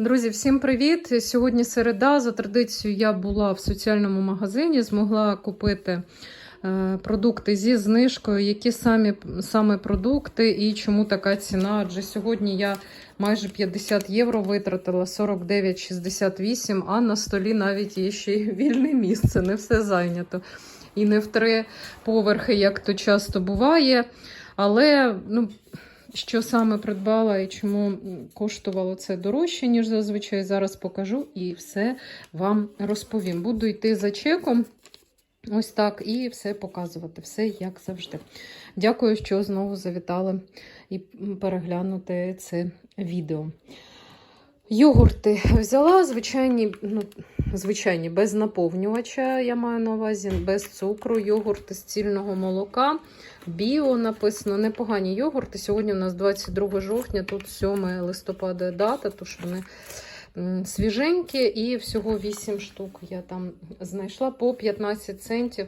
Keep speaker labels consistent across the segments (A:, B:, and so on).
A: Друзі, всім привіт! Сьогодні середа. За традицією я була в соціальному магазині, змогла купити е, продукти зі знижкою, які самі саме продукти і чому така ціна. Адже сьогодні я майже 50 євро витратила 49,68, а на столі навіть є ще й вільне місце, не все зайнято. І не в три поверхи, як то часто буває. Але ну, що саме придбала і чому коштувало це дорожче, ніж зазвичай, зараз покажу і все вам розповім. Буду йти за чеком. Ось так, і все показувати, все як завжди. Дякую, що знову завітали і переглянути це відео. Йогурти взяла, звичайні, ну, звичайні, без наповнювача, я маю на увазі, без цукру, йогурти з цільного молока. Біо написано, непогані йогурти. Сьогодні у нас 22 жовтня, тут 7 листопада дата, тож вони свіженькі і всього 8 штук я там знайшла по 15 центів.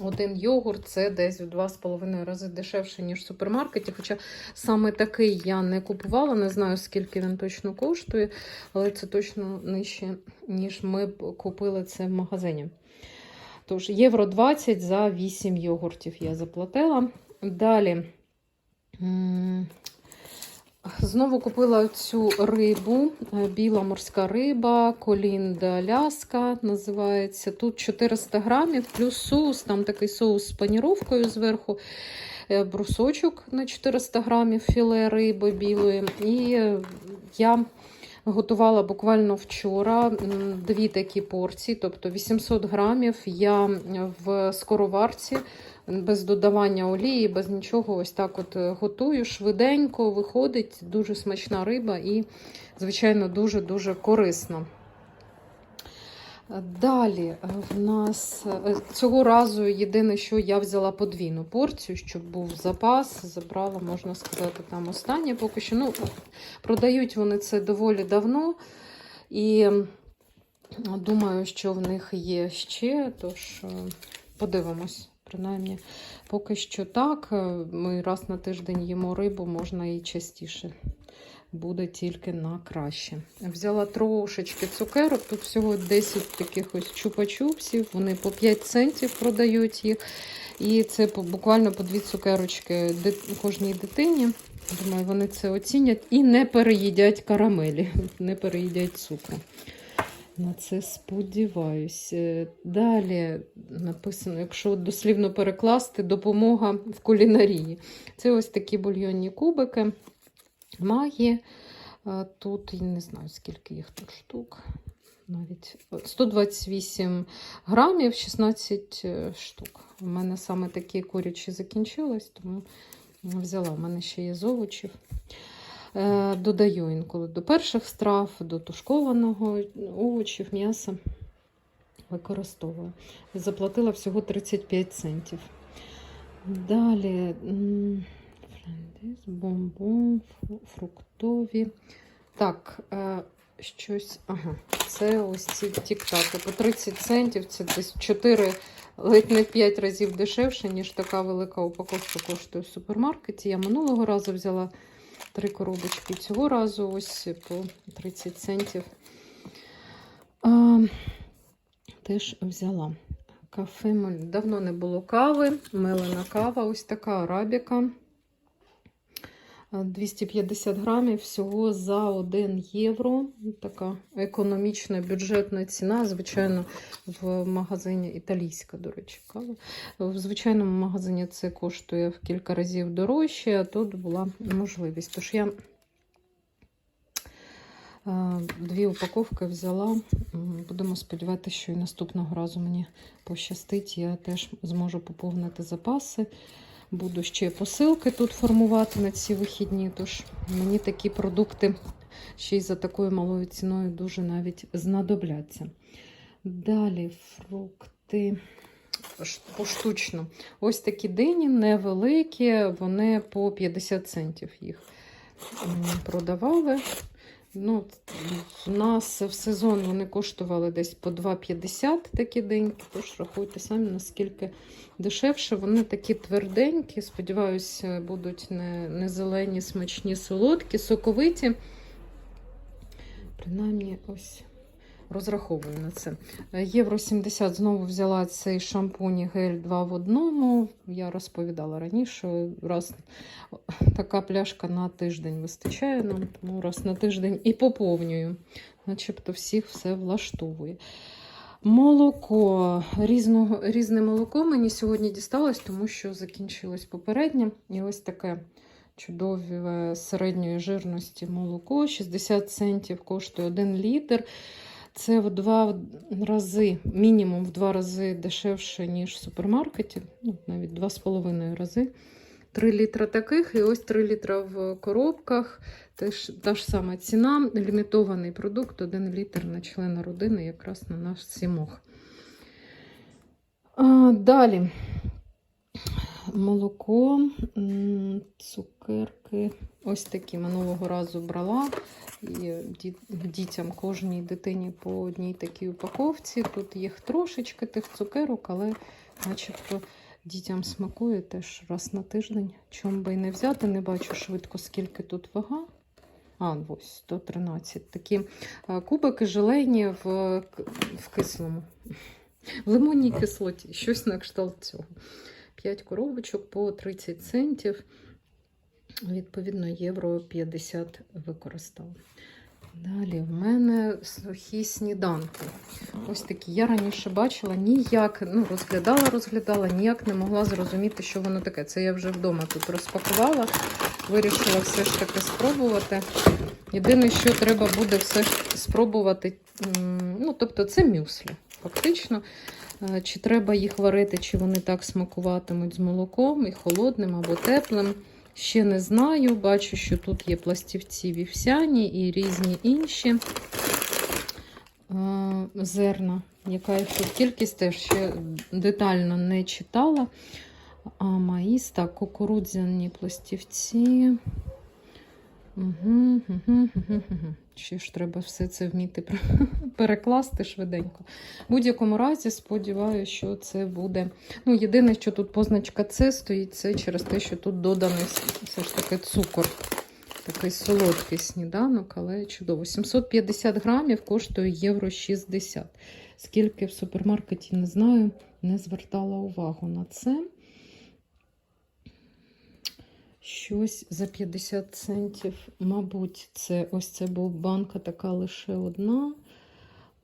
A: Один йогурт це десь в 2,5 рази дешевше, ніж в супермаркеті. Хоча саме такий я не купувала, не знаю, скільки він точно коштує, але це точно нижче, ніж ми б купили це в магазині. Тож, євро 20 за 8 йогуртів я заплатила. Далі. Знову купила цю рибу, е, біла морська риба, колінда ляска називається. Тут 400 грамів, плюс соус, там такий соус з паніровкою зверху, е, брусочок на 400 грамів філе риби білої. І е, я готувала буквально вчора дві такі порції, тобто 800 грамів я в скороварці без додавання олії, без нічого, ось так от е, готую. Швиденько виходить, дуже смачна риба і, звичайно, дуже-дуже корисно. Далі е, в нас е, цього разу єдине, що я взяла подвійну порцію, щоб був запас. Забрала, можна сказати, там останнє поки що. Ну, продають вони це доволі давно. І думаю, що в них є ще, тож подивимось. Принаймні, поки що так. Е, Ми раз на тиждень їмо рибу, можна і частіше. Буде тільки на краще. Взяла трошечки цукерок. Тут всього 10 таких ось чупа-чупсів. Вони по 5 центів продають їх. І це буквально по дві цукерочки кожній дитині. Думаю, вони це оцінять і не переїдять карамелі, не переїдять цукру. На це сподіваюся. Далі написано, якщо дослівно перекласти, допомога в кулінарії. Це ось такі бульйонні кубики. Магі. Тут я не знаю, скільки їх тут штук. Навіть 128 грамів, 16 штук. У мене саме такі курячі закінчились, тому взяла. У мене ще є з овочів. Е, Додаю інколи до перших страв, до тушкованого овочів, м'яса використовую. Заплатила всього 35 центів. Далі бомбон, фруктові. Так, е, щось. Ага, це ось ці тік-таки. По 30 центів це десь 4, ледь не 5 разів дешевше, ніж така велика упаковка коштує в супермаркеті. Я минулого разу взяла три коробочки. Цього разу ось по 30 центів. А, теж взяла. Кафе давно не було кави. Мелена кава, ось така арабіка. А, 250 грамів всього за 1 євро. Така економічна бюджетна ціна. Звичайно, в магазині італійська, до речі, кава. В звичайному магазині це коштує в кілька разів дорожче, а тут була можливість. Тож я е, дві упаковки взяла. Будемо сподіватися, що і наступного разу мені пощастить. Я теж зможу поповнити запаси. Буду ще посилки тут формувати на ці вихідні. Тож мені такі продукти ще й за такою малою ціною дуже навіть знадобляться. Далі фрукти поштучно. Ось такі дині невеликі, вони по 50 центів їх продавали. Ну, У нас в сезон вони коштували десь по 2,50 такі деньки, тож рахуйте самі, наскільки дешевше. Вони такі тверденькі, сподіваюся, будуть не, не зелені, смачні, солодкі, соковиті. Принаймні, ось розраховую на це. Е, Євро 70 знову взяла цей шампунь і гель 2 в одному. Я розповідала раніше, раз така пляшка на тиждень вистачає нам, тому раз на тиждень і поповнюю. Начебто всіх все влаштовує. Молоко. Різного, різне молоко мені сьогодні дісталось, тому що закінчилось попереднє. І ось таке чудове середньої жирності молоко. 60 центів коштує 1 літр. Це в два рази, мінімум в два рази дешевше, ніж в супермаркеті, ну, навіть два з половиною рази. 3 літра таких, і ось 3 літра в коробках. Теж та ж сама ціна, лімітований продукт, 1 літр на члена родини, якраз на наш сімох. А, далі молоко, цукерки. Ось такі минулого разу брала. І дітям кожній дитині по одній такій упаковці. Тут їх трошечки тих цукерок, але начебто дітям смакує теж раз на тиждень. Чому би і не взяти, не бачу швидко, скільки тут вага. А, ось 113. Такі е, кубики желейні в, в кислому. В лимонній кислоті, щось на кшталт цього. 5 коробочок по 30 центів. Відповідно, євро 50 використала. Далі в мене сухі сніданки. Ось такі. Я раніше бачила, ніяк ну, розглядала, розглядала, ніяк не могла зрозуміти, що воно таке. Це я вже вдома тут розпакувала. Вирішила все ж таки спробувати. Єдине, що треба буде все ж спробувати, ну, тобто, це мюслі, фактично. Е, Чи треба їх варити, чи вони так смакуватимуть з молоком і холодним або теплим. Ще не знаю. Бачу, що тут є пластівці вівсяні і різні інші е, зерна. Яка їх тут кількість теж ще детально не читала. А маїс, так, кукурудзяні пластівці. Угу. Ще ж треба все це вміти перекласти швиденько. В будь-якому разі, сподіваюся, що це буде. Ну, єдине, що тут позначка С стоїть, це через те, що тут доданий все ж таки цукор. Такий солодкий сніданок, але чудово. 750 грамів коштує євро 60. Скільки в супермаркеті не знаю, не звертала увагу на це. Щось за 50 центів, мабуть, це ось це була банка така лише одна.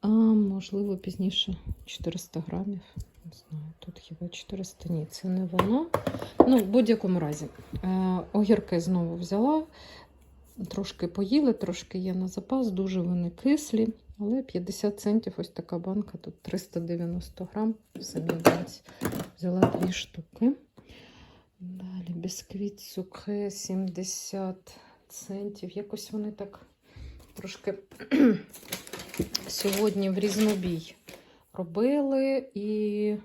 A: А можливо, пізніше 400 грамів. Не знаю, тут хіба 400? Ні, це не воно. Ну, в будь-якому разі. Е, огірки знову взяла. Трошки поїли, трошки є на запас, дуже вони кислі. Але 50 центів ось така банка, тут 390 грам. Банці взяла дві штуки. Далі бісквіт сухе 70 центів. Якось вони так трошки сьогодні в різнобій робили і.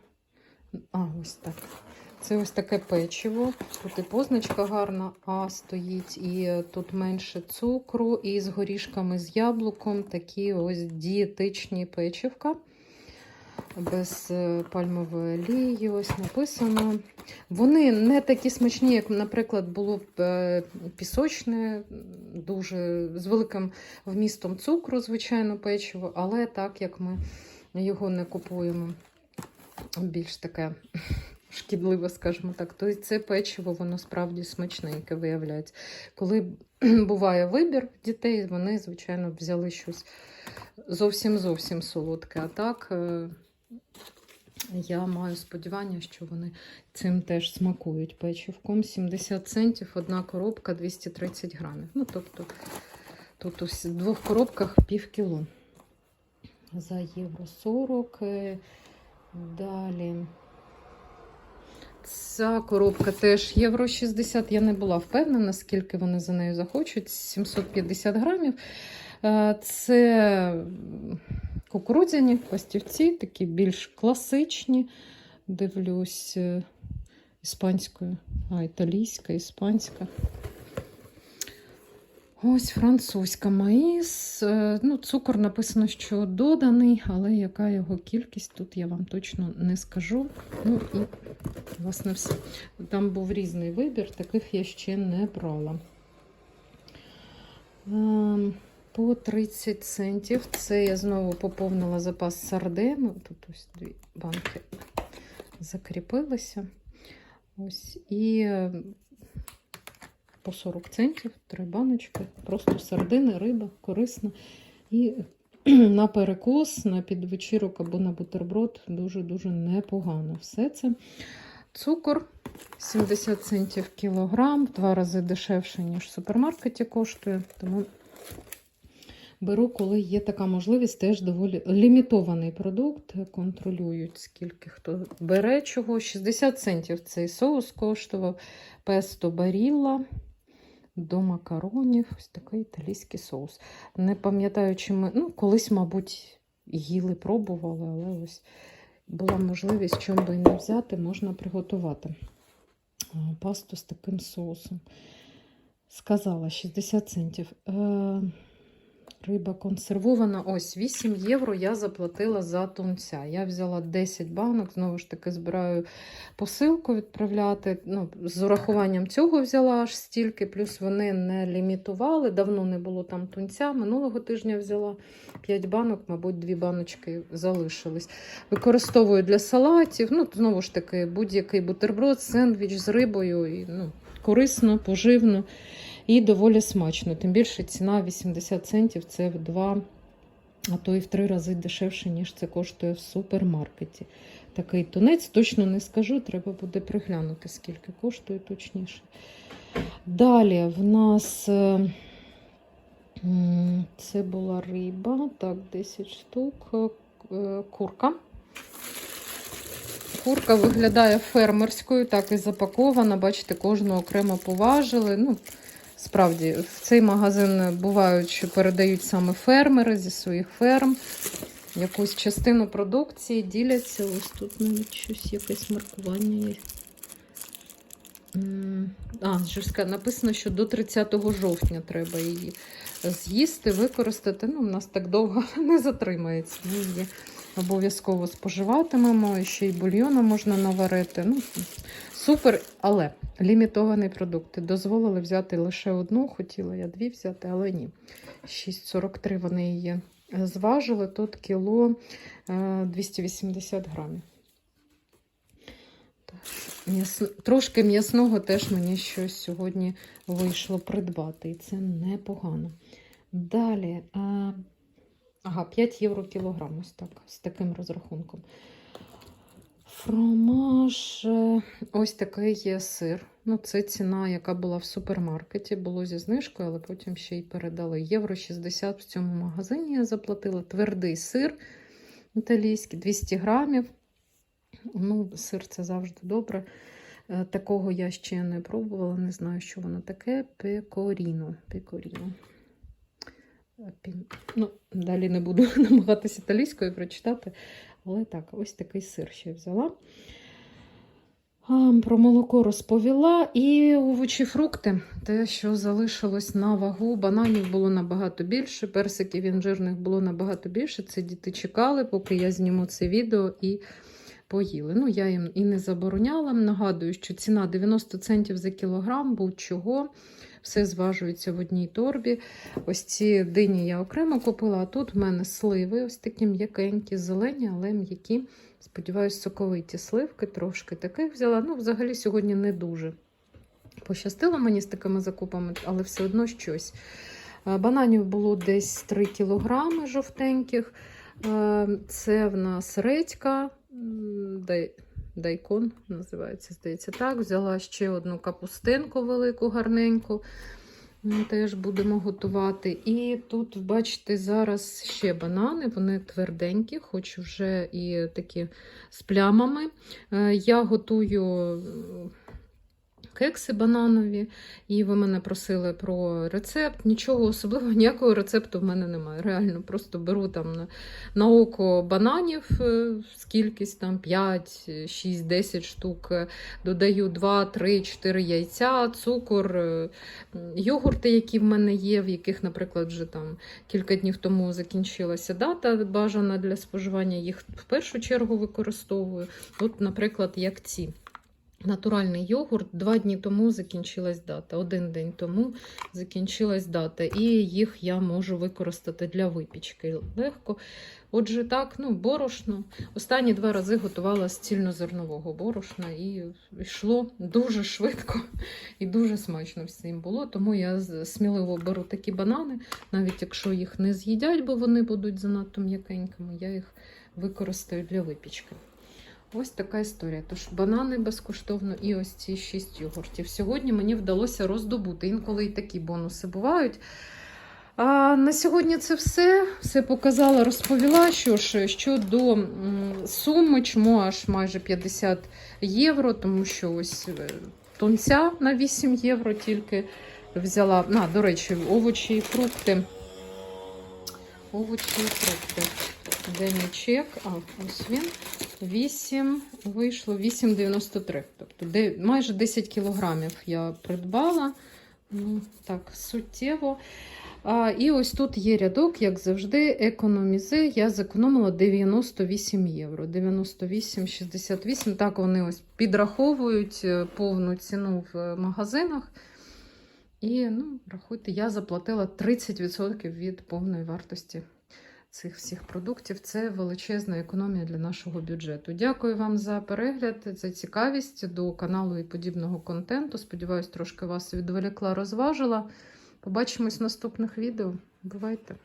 A: А, ось так. Це ось таке печиво. Тут і позначка гарна, А стоїть, і тут менше цукру, і з горішками з яблуком такі ось дієтичні печивка. Без е, пальмової олії, ось написано. Вони не такі смачні, як, наприклад, було б е, пісочне, дуже з великим вмістом цукру, звичайно, печиво, але так як ми його не купуємо більш таке шкідливе, скажімо так, то і це печиво, воно справді смачненьке виявляється. Коли буває вибір дітей, вони, звичайно, взяли щось зовсім зовсім солодке. А так. Я маю сподівання, що вони цим теж смакують печивком. 70 центів, одна коробка 230 грамів. Ну, тобто, тут ось в двох коробках пів кіло. За євро 40. Е, Далі. Ця коробка теж євро 60. Я не була впевнена, скільки вони за нею захочуть. 750 грамів. Е, Це кукурудзяні пластівці, такі більш класичні. Дивлюсь е, іспанською, а італійська, іспанська. Ось французька маїс. Е, Ну, цукор написано, що доданий, але яка його кількість, тут я вам точно не скажу. Ну і, власне, все. Там був різний вибір, таких я ще не брала. Ем, по 30 центів. Це я знову поповнила запас сардину. Тут ось дві банки закріпилися. Ось і е, по 40 центів, три баночки. Просто сардини, риба, корисна. І на перекус, на підвечірок або на бутерброд дуже-дуже непогано. Все це. Цукор 70 центів кілограм, два рази дешевше, ніж в супермаркеті коштує. Тому беру, коли є така можливість, теж доволі лімітований продукт. Контролюють, скільки хто бере чого. 60 центів цей соус коштував. Песто барілла до макаронів. Ось такий італійський соус. Не пам'ятаю, чи ми ну, колись, мабуть, їли, пробували, але ось була можливість, чим би не взяти, можна приготувати пасту з таким соусом. Сказала 60 центів. Риба консервована. Ось 8 євро я заплатила за тунця. Я взяла 10 банок, знову ж таки, збираю посилку відправляти. Ну, з урахуванням цього взяла аж стільки, плюс вони не лімітували. Давно не було там тунця. Минулого тижня взяла 5 банок, мабуть, 2 баночки залишились. Використовую для салатів. Ну, знову ж таки, будь-який бутерброд, сендвіч з рибою. І, ну, корисно, поживно і доволі смачно. Тим більше ціна 80 центів це в два, а то і в три рази дешевше, ніж це коштує в супермаркеті. Такий тунець, точно не скажу, треба буде приглянути, скільки коштує точніше. Далі в нас е, це була риба, так, 10 штук, е, курка. Курка виглядає фермерською, так і запакована. Бачите, кожну окремо поважили. Ну, справді, в цей магазин бувають, що передають саме фермери зі своїх ферм. Якусь частину продукції діляться. Ось тут навіть щось, якесь маркування є. А, що ж сказати, написано, що до 30 жовтня треба її з'їсти, використати. Ну, у нас так довго не затримається. Ми її обов'язково споживатимемо. Ще й бульйону можна наварити. Ну, супер, але лімітовані продукти. Дозволили взяти лише одну, хотіла я дві взяти, але ні. 6,43 вони її зважили. Тут кіло е, 280 грамів. Трошки м'ясного теж мені щось сьогодні вийшло придбати, і це непогано. Далі, а, ага, 5 євро кілограм, ось так, з таким розрахунком. Фромаж, е, ось такий є сир. Ну, це ціна, яка була в супермаркеті, було зі знижкою, але потім ще й передали. Євро 60 в цьому магазині я заплатила. Твердий сир італійський, 200 грамів. Ну, сир це завжди добре. Е, Такого я ще не пробувала, не знаю, що воно таке. Пекоріно. Пекоріно. Ну, далі не буду намагатися італійською прочитати. Але так, ось такий сир ще взяла. Про молоко розповіла. І овочі, фрукти. Те, що залишилось на вагу. Бананів було набагато більше, персиків інжирних було набагато більше. Це діти чекали, поки я зніму це відео і поїли. Ну, я їм і не забороняла. Нагадую, що ціна 90 центів за кілограм, будь-чого. Все зважується в одній торбі. Ось ці дині я окремо купила, а тут в мене сливи, ось такі м'якенькі, зелені, але м'які. Сподіваюсь, соковиті сливки, трошки таких взяла. Ну, взагалі, сьогодні не дуже пощастило мені з такими закупами, але все одно щось. Е, Бананів було десь 3 кілограми жовтеньких. Е, Це в нас редька, дайкон називається, здається, так. Взяла ще одну капустинку велику, гарненьку. ми Теж будемо готувати. І тут, бачите, зараз ще банани, вони тверденькі, хоч вже і такі з плямами. Е, Я готую кекси бананові, і ви мене просили про рецепт. Нічого особливого, ніякого рецепту в мене немає. Реально, просто беру там на, на око бананів, е, скількись там 5, 6, 10 штук, е, додаю 2, 3, 4 яйця, цукор, е, йогурти, які в мене є, в яких, наприклад, вже там кілька днів тому закінчилася дата бажана для споживання. Їх в першу чергу використовую. От, наприклад, як ці. Натуральний йогурт. Два дні тому закінчилась дата. Один день тому закінчилась дата. І їх я можу використати для випічки легко. Отже, так, ну, борошно. Останні два рази готувала з цільнозернового борошна і йшло дуже швидко і дуже смачно всім було. Тому я сміливо беру такі банани, навіть якщо їх не з'їдять, бо вони будуть занадто м'якенькими, я їх використаю для випічки. Ось така історія. Тож банани безкоштовно і ось ці шість йогуртів. Сьогодні мені вдалося роздобути. Інколи і такі бонуси бувають. А на сьогодні це все. Все показала, розповіла. Що ж, щодо суми, чому аж майже 50 євро, тому що ось е, тонця на 8 євро тільки взяла. На, до речі, овочі і фрукти. Овочі і фрукти. Де мій чек? А, ось він. 8, вийшло 8,93. Тобто де, майже 10 кілограмів я придбала. Ну, так, суттєво. А, і ось тут є рядок, як завжди, економізи. Я зекономила 98 євро. 98,68. Так вони ось підраховують е, повну ціну в магазинах. І, ну, рахуйте, я заплатила 30% від повної вартості цих всіх продуктів. Це величезна економія для нашого бюджету. Дякую вам за перегляд, за цікавість до каналу і подібного контенту. Сподіваюсь, трошки вас відволікла, розважила. Побачимось в наступних відео. Бувайте!